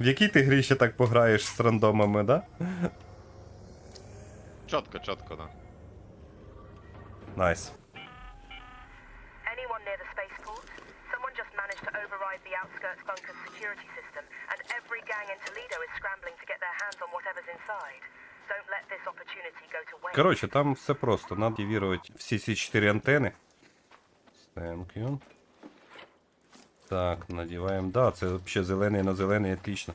В якій ти грі ще так пограєш з рандомами, да? Чітко, чітко, да. Найс. Anyone near the spaceport? Someone just managed to override the outskirts bunker's security system, and every gang in Toledo is scrambling to get their hands on whatever's inside. Don't let this opportunity go to waste. Коротше, там все просто. Надо активувати всі ці чотири антени. Thank you. Так, надіваємо. Да, це взагалі зелений на зелений, отлично.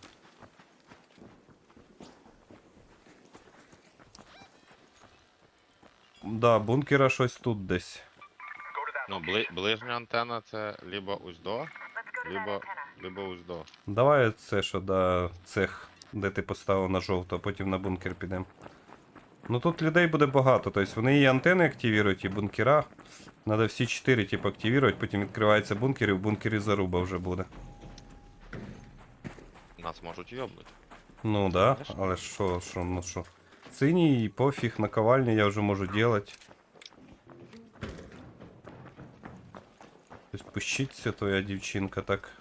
Да, бункера щось тут десь. Ну, бли, ближня антенна це либо уздо, либо, либо уздо. Давай це, що да, цех, де ти поставив на жовто, а потім на бункер підемо. Ну тут людей буде багато, тобто вони і антени активують, і бункера. Надо всі чотири, типу, активувати, потім відкривається бункер, і в бункері заруба вже буде. Нас можуть йобнути. Ну да, але що, що, ну що. Синій, пофіг, наковальні я вже можу делать. Тобто пущиться твоя дівчинка так.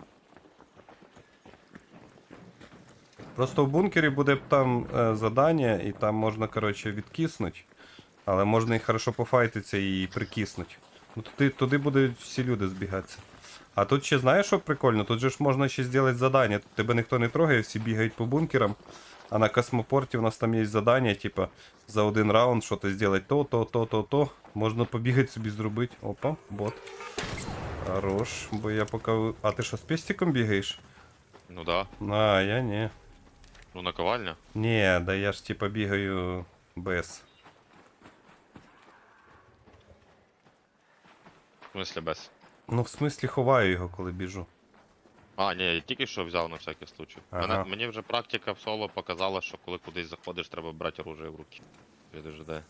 Просто в бункері буде там е, задання, і там можна, коротше, відкиснути. Але можна і хорошо пофайтитися і прикиснуть. Ну туди, туди будуть всі люди збігатися. А тут ще знаєш, що прикольно? Тут же ж можна ще зробити задання. Тут тебе ніхто не трогає, всі бігають по бункерам. А на космопорті у нас там є задання, типа, за один раунд що то зробити то, то, то, то, то. Можна побігати собі зробити. Опа, бот. Хорош, бо я поки. А ти що з пестиком бігаєш? Ну да. А, я ні. Ну наковальня. Ні, да я ж типа бігаю без. Смислі без. Ну, в смислі ховаю його, коли біжу. А, ні, я тільки що взяв на всякий случай. Ага. Мене, мені вже практика в соло показала, що коли кудись заходиш, треба брати оружие в руки. Підожди.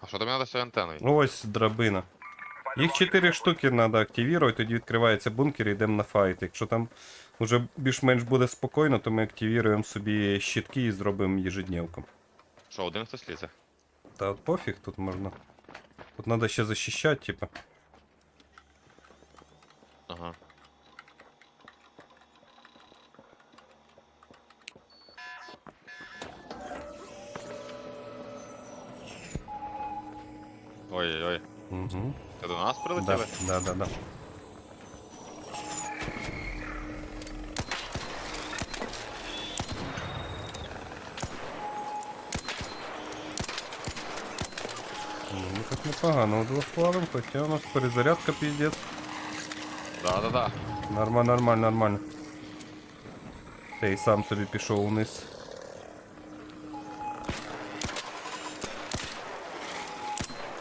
А що тобі треба з антеною? Ось драбина. Їх 4 штуки треба активувати, тоді відкривається бункер і йдемо на файт. Якщо там вже більш-менш буде спокійно, то ми активуємо собі щитки і зробимо ежедневку. Що, один хтось лізе? Та от пофіг тут можна. Тут треба ще захищати, типа. Ага. Ой-ой-ой. Угу. Ти до нас Да, прилетіли? да, да, да. Ну, так непогано удвох плавим, хоча у нас перезарядка піздець. Да-да-да. Нормально, нормально, нормально. Та й сам собі пішов вниз.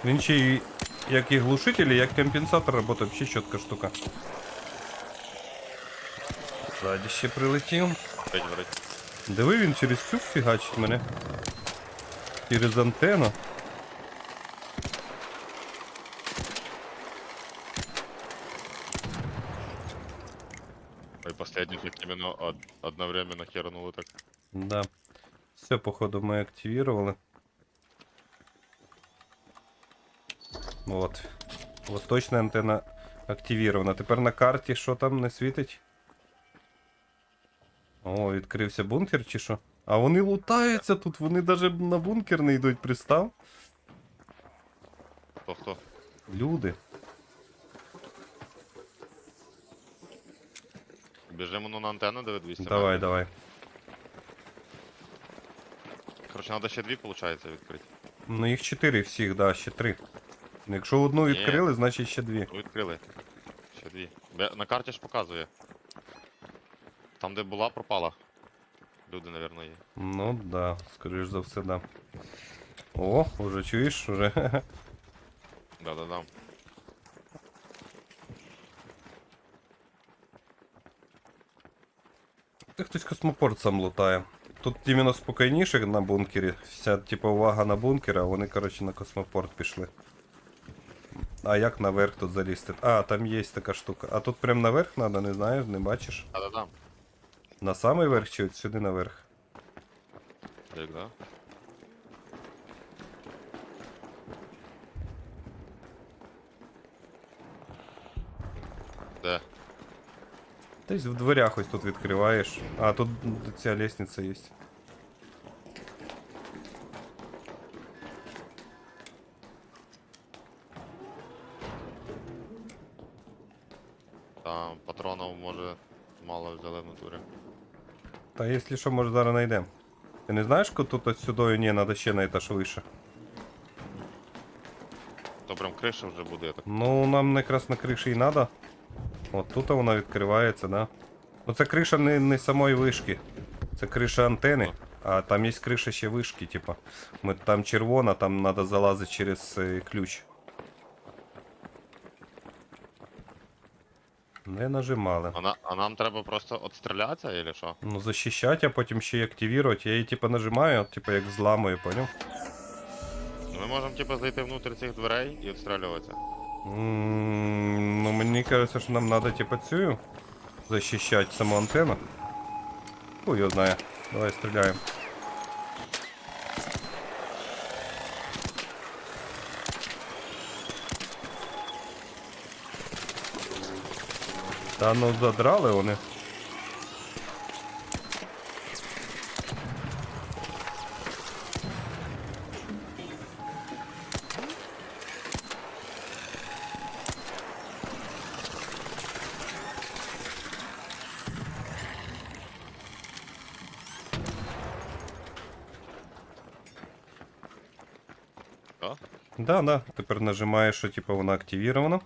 Він ще й як і глушитель, і як компенсатор працює, взагалі чітка штука. Ззаді ще прилетів. Диви, він через цю фігачить мене. Через антенну. Ой, последних их именно од- одновременно хернуло так. Да. Все, походу, ми активировали. Вот. Восточна антенна активирована. Тепер на карті що там не світить? О, відкрився бункер чи що? А вони лутаються тут, вони навіть на бункер не йдуть, пристав. Хто-хто? Люди. Біжимо ну, на антенну, де 200 Давай, метрів. давай. Короче, надо ще дві, получается, відкрити. Ну їх чотири всіх, да, ще три. Ну, Якщо одну Ні. відкрили, значить ще дві. Відкрили. Ще дві. Бе- На карті ж показує. Там, де була, пропала. Люди, напевно, є. Ну да, скоріш за все, да. О, уже чуєш, уже. Да-да-да. Та хтось космопорт сам лутає. Тут іменно спокійніше на бункері. Вся типа увага на бункер, а вони, коротше, на космопорт пішли. А як наверх тут залізти? А, там є така штука. А тут прям наверх треба, не знаєш, не бачиш? Да-да-да. На самий верх чи от сюди наверх? Як, да? Де? Десь в дверях ось тут відкриваєш. А, тут ця лестниця є. Та якщо що, може зараз знайдемо. Ти не знаєш, ко тут от сюди? Ні, треба ще на етаж вище. То прям криша вже буде, я так. Ну, нам якраз на криші і треба. От тут вона відкривається, да. Ну це криша не, не самої вишки. Це криша антени. А там є криша ще вишки, типа. Ми, там червона, там треба залазити через е, ключ. Не нажимали. А, на, а нам треба просто отстрілятися, или що? Ну, защищать, а потім ще й активувати. Я її типа нажимаю, типа як зламую, поняв? Ну, Ми можемо типу зайти внутрь цих дверей і відстрілюватися. М, Ну, мені кажется, що нам надо типа цю защищать саму антенну. Хуй його знає. Давай стріляємо. Та ну задрали вони. Да? Да. Тепер нажимаєш, що типа вона активірована.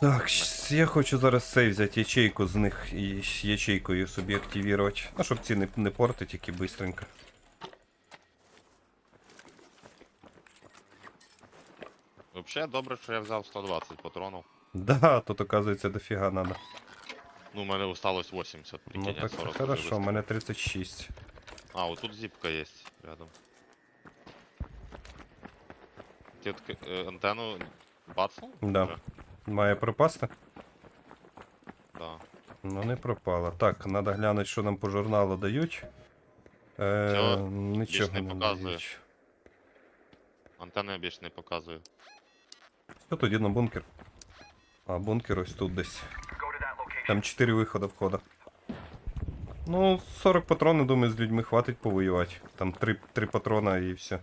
Так, я хочу зараз цей взяти ячейку з них і з ячейкою собі активувати. Ну, щоб ці не, не портить, тільки бистренько. Взагалі добре, що я взяв 120 патронів. Да, тут оказується дофіга надо. Ну, у мене осталось 80, прикинь, Ну так 40 хорошо, у мене 36. А, вот тут зипка есть рядом. От к- е, антенну бацнув? Да. Вже? Має пропасти? Да. Ну не пропала. Так, треба глянути, що нам по журналу дають. Е, Цього нічого не не показує. дають. Антенна я більше не показую. Що тоді на бункер? А, бункер ось тут десь. Там 4 виходи входа. Ну, 40 патронів, думаю, з людьми хватить повоювати. Там 3, 3 патрона і все.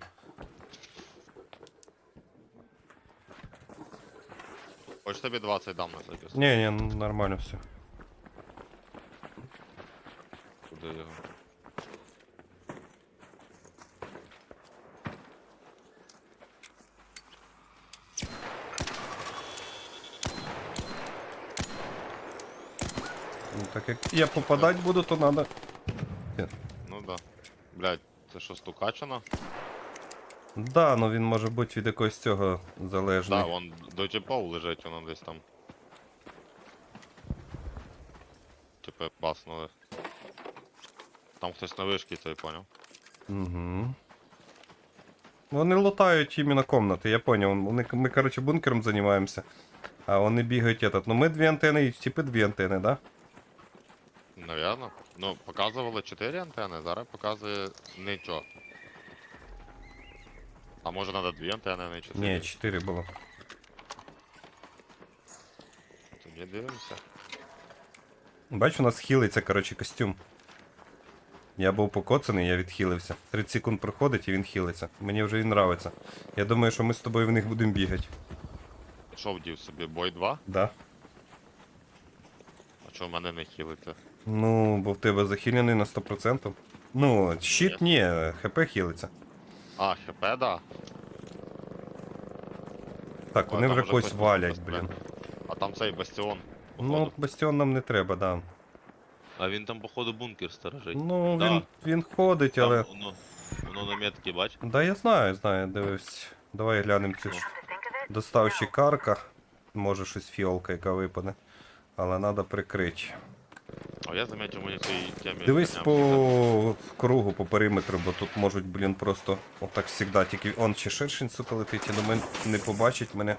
Тобі 20 дам на запис. Ні, ну, нормально все. Куди його? Ну, так як я попадати буду, то треба. Ну да. Блять, це що стукачено? Да, ну він може бути від якогось цього залежний. Да, вон до типов лежить, воно десь там. Типа баснули. Там хтось на вишці, це я поняв. Угу. Вони лутають іменно комнати, я понял. Вони, ми, короче, бункером займаємося. А вони бігають этот. Ну ми дві антени і типи дві антени, да? Навірно. Ну, показували 4 антени, зараз показує нічого. А може треба 2 антени, а не 4? Ні, чотири було. Тоді дивимося. Бач, у нас хілиться, короче, костюм. Я був покоцаний, я відхилився. 30 секунд проходить і він хилиться. Мені вже він нравиться. Я думаю, що ми з тобою в них будемо бігати. Що вдів собі? Бой 2? Да. А чого мене не хілиться? Ну, бо в тебе захилений на 100%. Ну, щит ні, хп хилиться. А, хп, да. Так, вони там вже уже когось хтось валять, хтось блін. А там цей бастіон. Ну, походу. бастіон нам не треба, да. А він там, походу, бункер сторожить. Ну, Да. він, він ходить, Там але. воно, воно на метки, бач? Да, я знаю, знаю, дивись. Давай глянемо цю ж доставщик карка. Може щось фіолка, яка випаде. Але треба прикрити. А я заметив, мені цій темі. Дивись по кругу, по периметру, бо тут можуть, блін, просто отак завжди. Тільки он ще шершень, сука, летить, я думаю, не побачить мене.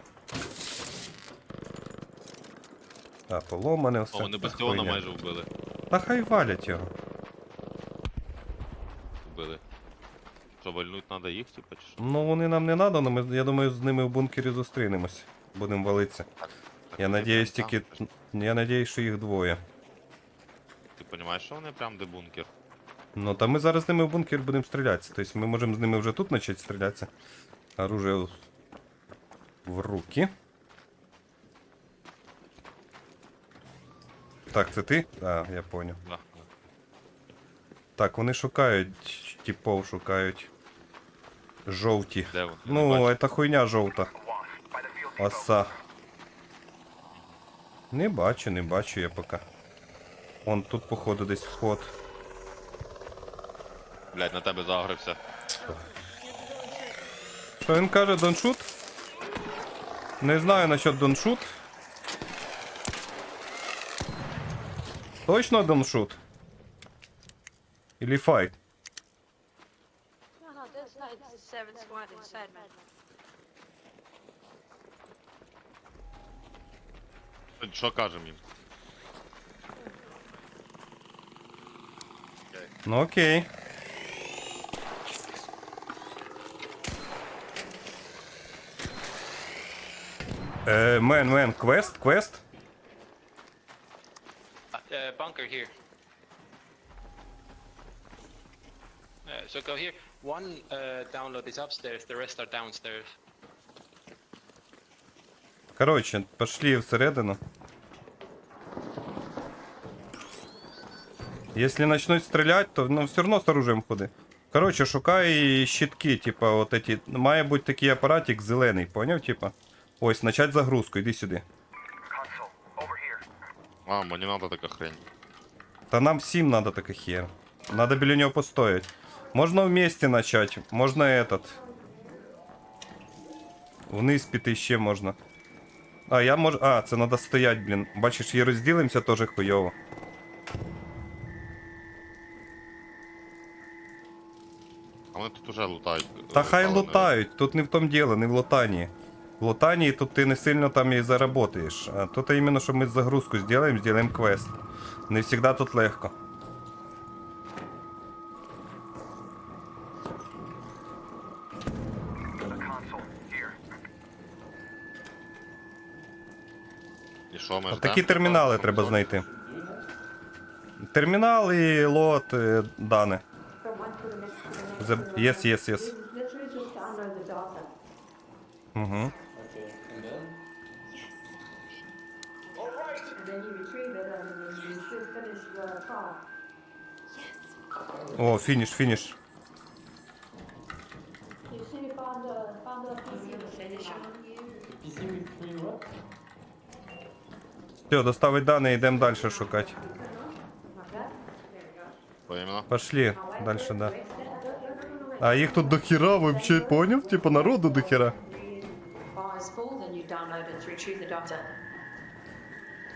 А, поломане все. О, вони бастіона хуйня. майже вбили. Та хай валять його. Вбили. Що, вальнуть треба їх, типа, чи що? Ну вони нам не треба, але ми, я думаю, з ними в бункері зустрінемось. Будемо валитися. Я надіюсь, там тільки. Я надіюсь, що їх двоє. Розумієш, що вони прям де бункер? Ну, та ми зараз з ними в бункер будемо стрілятися. Тобто ми можемо з ними вже тут почати стрілятися. Оружие в- руки. Так, це ти? Так, я понял. Да. Так, вони шукають, типов шукають. Жовті. Де вони? Ну, це хуйня жовта. Оса. Не бачу, не бачу я поки. Вон тут, походу, десь вход. Блять, на тебе загрився. Що він каже, доншут? Не знаю насчет доншут. Точно доншут? Или файт? Що кажемо їм? Ну окей. Е, мен, мен, квест, квест? Uh, bunker here. Uh, so go here. One uh, download is upstairs, the rest are downstairs. Короче, пошли всередину. Если начнуть стрелять, то ну, все равно с оружием ходи. Короче, шукай щитки, типа, вот эти. Має бути такий апаратик зелений, поняв, типа? Ось, начать загрузку, іди сюди. Console, over here. А, мені треба така хрень. Та нам всім надо така хер. Надо біля нього постоять. Можна вместе начать, можна этот. Вниз піти ще можна. А, я можу. А, це надо стоять, блін. Бачиш, і розділимося теж хуйово. А вони тут уже лутають. Та хай лутають, тут не в том діло, не в лутанні. В лутанні тут ти не сильно там і заработаєш. А тут іменно, що ми загрузку зробимо, зробимо квест. Не завжди тут легко. І що ми А такі термінали треба знайти. Термінал і лот е, дане. The- Yes, yes, yes. Literally just download the data. Угу. Okay, and then? And then you retrieve it and then you still finish the file. О, фініш, фініш. You see you found the found the PC. Finish on you. The PC with free what? Все, доставить дані, йдемо далі шукати. Що іменно? Пошли, далі, да. А їх тут до хіра вообще, поняв? Типа народу до хіра. File is full, then you download it to retrieve the data.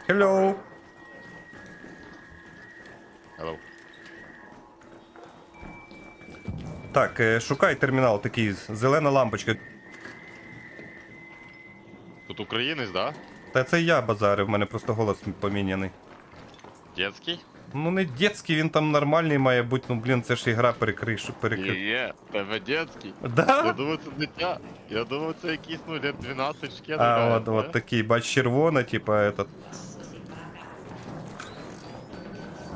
Hello. Hello. Так, е, шукай термінал такий, зелена лампочка. Тут українець, да? Та це я базарив, в мене просто голос поміняний. Детський? Ну не детський, він там нормальний має бути, ну блін, це ж ігра перекриш, перекри... Є, тебе детський. Я Да? думав, це дитя. Я думав, це якийсь, ну, лет 12 шкет. А, от, от такий, бач, червона, типа этот.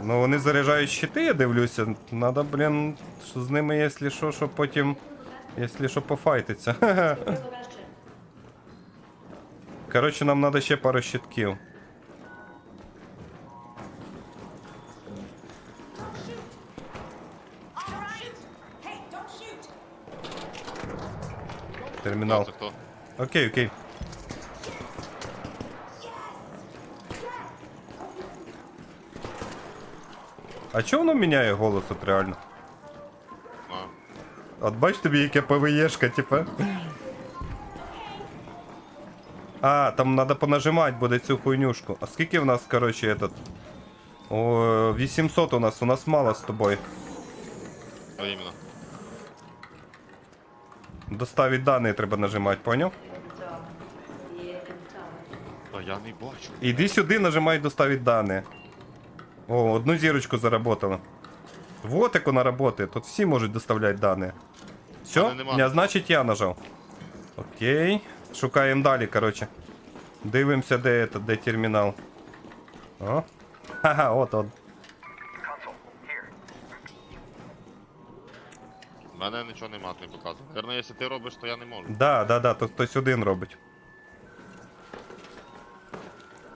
Ну вони заряджають щити, я дивлюся. Надо, блін, що з ними, якщо що, що потім. Якщо що, пофайтиться. Коротше, нам треба ще пару щитків. Термінал. Це хто? Окей, окей. А чого воно міняє голос от реально? А. От бач тобі яке ПВЕшка, типа. А, там треба понажимати буде цю хуйнюшку. А скільки в нас, коротше, этот. О, 800 у нас, у нас мало з тобою. А іменно. Доставить дані треба нажимати, поняв? Та я не бачу. Іди сюди, нажимай доставить дані. О, одну зірочку заработало. Вот як вона працює, тут всі можуть доставляти дані. Все? Не, значить я нажав. Окей. Шукаємо далі, коротше. Дивимося, де, это, де термінал. О. Ха-ха, от от. Мене нічого нема, не показує. Наверно, якщо ти робиш, то я не можу. Да, да, да, то хтось один робить.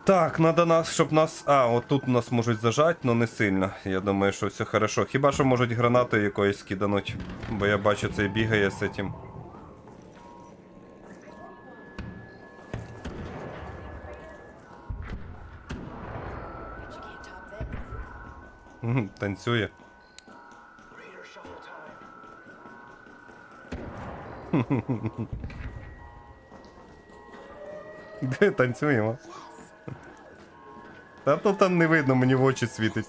Так, надо нас, щоб нас. А, от тут нас можуть зажати, але не сильно. Я думаю, що все хорошо. Хіба що можуть гранатою якоюсь кидануть. Бо я бачу, цей бігає з цим. Танцює. Де танцюємо? Та то там не видно, мені в очі світить.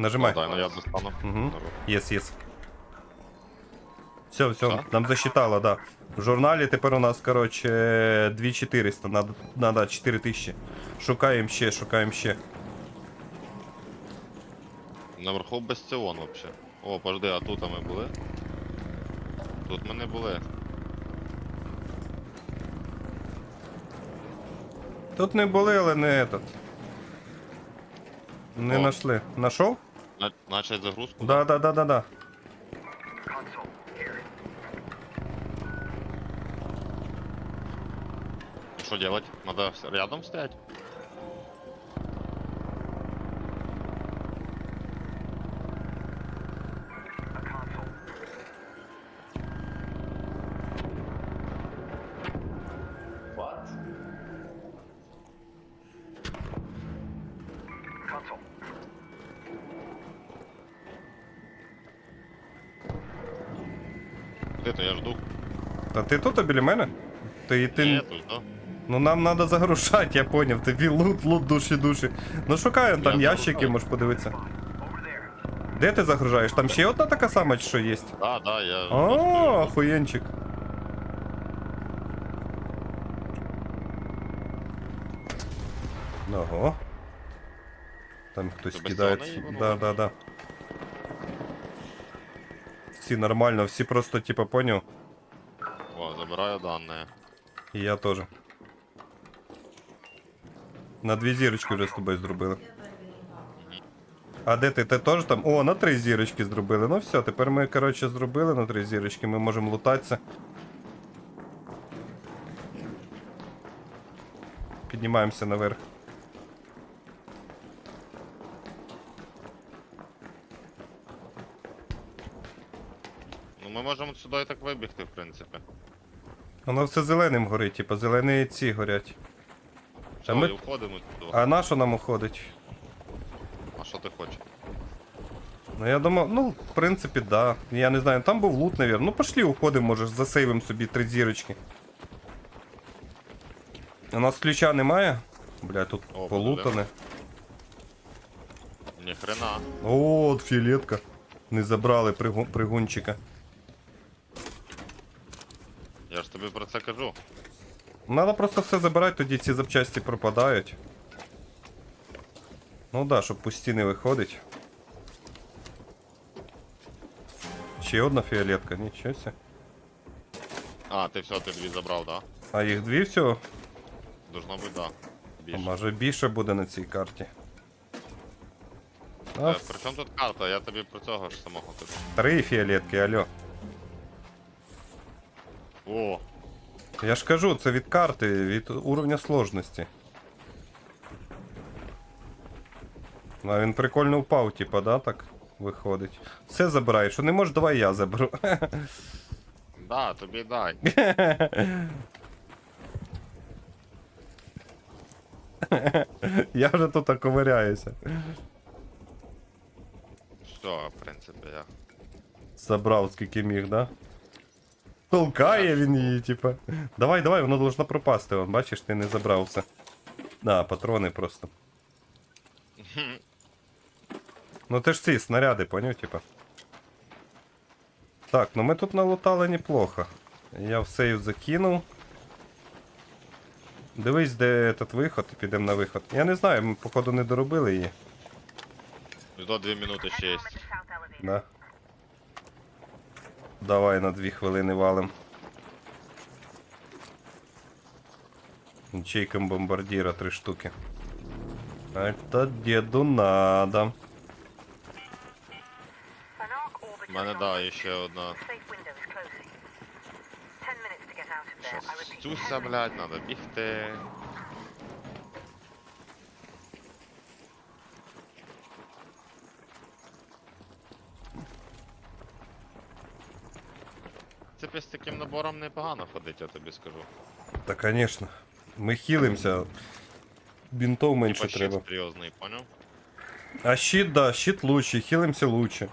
Нажимай. Дай, ну я достану. Угу. Єс, єс. Все, все, Все? нам засчитало, да. В журналі тепер у нас, короче, 2400, надо, надо 4000. Шукаємо ще, шукаємо ще. Наверху бастіон вообще. О, пожди, а тут ми були? Тут ми не були. Тут не були, але не этот. Не О. нашли. Нашов? На- Начать загрузку? Да, да, да, да, да. Что делать? Надо с- рядом стоять? Ти тут а біля мене? Ти, ти... Ні, тут, да? Ну нам треба загрушати, я поняв. Тобі лут, лут, душі, душі. Ну шукаємо, там Я ящики, можеш подивитися. Де ти загружаєш? Там ще одна така сама, що є? Да, да, я... О, охуєнчик. Ого. Там хтось кидає. Да, да, да. Всі нормально, всі просто типа поняв. О, забираю данные. І я теж. На дві зірочки вже з тобою зробили. А де ти? Ти теж там? О, на три зірочки зробили. Ну все, тепер ми, коротше, зробили на три зірочки, ми можемо лутатися. Піднімаємося наверх. Ну ми можемо сюди і так вибігти, в принципі. Воно все зеленим горить, типа зелені ці горять. Все, ми- входимо туди. А на що нам уходить? А що ти хочеш? Ну я думав, ну, в принципі, да. Я не знаю, там був лут, навірно. Ну пошли, уходимо, може, засейвим собі три зірочки. У нас ключа немає? Бля, тут О, полутане. Ні хрена. О, от фіолетка. Не забрали пригу... пригунчика. Я ж тобі про це кажу. Надо просто все забирати, тоді ці запчасті пропадають. Ну да, щоб пусті не виходить. Ще одна фіолетка, нічого. А, ти все, ти дві забрав, да? А їх дві всього? Должно бути, да. А Більше. може більше буде на цій карті. А, Е, При чому тут карта? Я тобі про цього ж самого кажу. три фіолетки, алло. О, Я ж кажу, це від карти, від уровня сложності. А він прикольно впав, типа, да, так? Виходить. Все забираєш, що не можеш, давай я заберу. да, тобі дай. Я вже тут ковиряюся. Все, в принципі, я. Забрав скільки міг, да? Толкає він її, типа. Давай, давай, воно должно пропасти. Вон, бачиш, ти не забрав все. Да, патрони просто. Ну ти ж ці снаряди, поняв, типа. Так, ну ми тут налутали неплохо. Я в сейв закинув. Дивись, де этот виход, і підемо на виход. Я не знаю, ми походу не доробили її. До 2 минути ще є. Да. Давай на дві хвилини валим. Ячейкам бомбардира три штуки. Это деду надо. У мене, да, є ще одна. The safe window is closing. Ten minutes to get out of there. I Щас repeat, стюся, 10 блядь, надо бігти. Це з таким набором непогано ходить, я тобі скажу. Та конечно. Ми хілимся. Бінтов менше Типа щит треба. серйозний, поняв? А щит, да, щит лучше, хілимся лучше.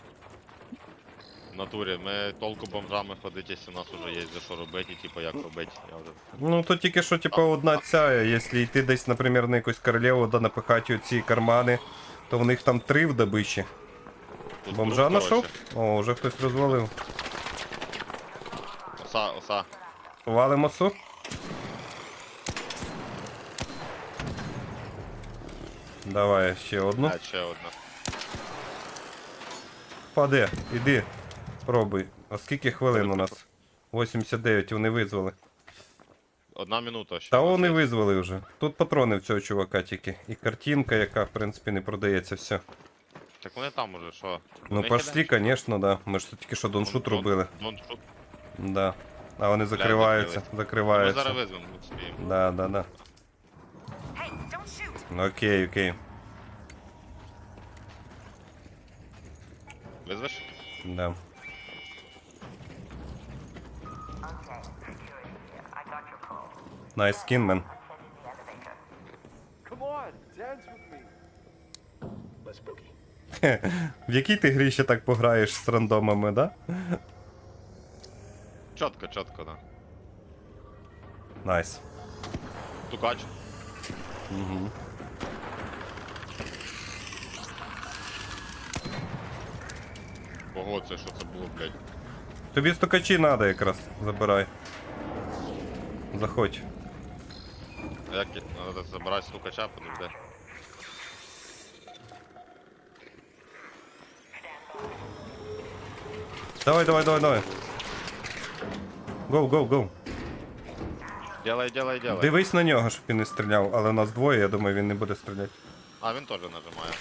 В натурі, ми толку бомжами ходить, якщо у нас уже є за що робити, і типа як робити. Я вже... Ну то тільки що, типа, одна ця, якщо йти десь, наприклад, на якусь королеву, да напихати оці кармани, то в них там три в добичі. Тут Бомжа друг, знайшов? коротше. О, вже хтось розвалив. Оса, оса. Валимо су. Давай ще одну. А, ще одна. Паде, іди. Пробуй. А скільки хвилин у нас? 89, вони визвали. Одна минута ще. Та вони визвали вже. Тут патрони в цього чувака тільки. І картинка, яка, в принципі, не продається, все. Так вони там уже, що? Ну пошли, звісно, да. Ми ж тут тільки що доншут робили. Доншут. Да. А вони закриваються, закрились. Ми зараз визвемо, успіємо. Да, да, да. Hey! Ну окей, окей. Визвеш? Да. Me. Let's boogie. В якій ти грі ще так пограєш з рандомами, да? Чітко, чітко, да. Найс. Тукач. Угу. Ого, це що це було, блядь? Тобі стукачі надо якраз. Забирай. Заходь. А як я- надо забирати стукача, подожди. Давай, давай, давай, давай. Гоу, гоу, гоу. Делай, делай, делай. Дивись на нього, щоб він не стріляв, але нас двоє, я думаю, він не буде стріляти. А, він теж нажимає.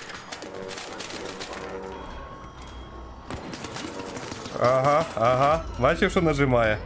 Ага, ага. Бачив, що нажимає.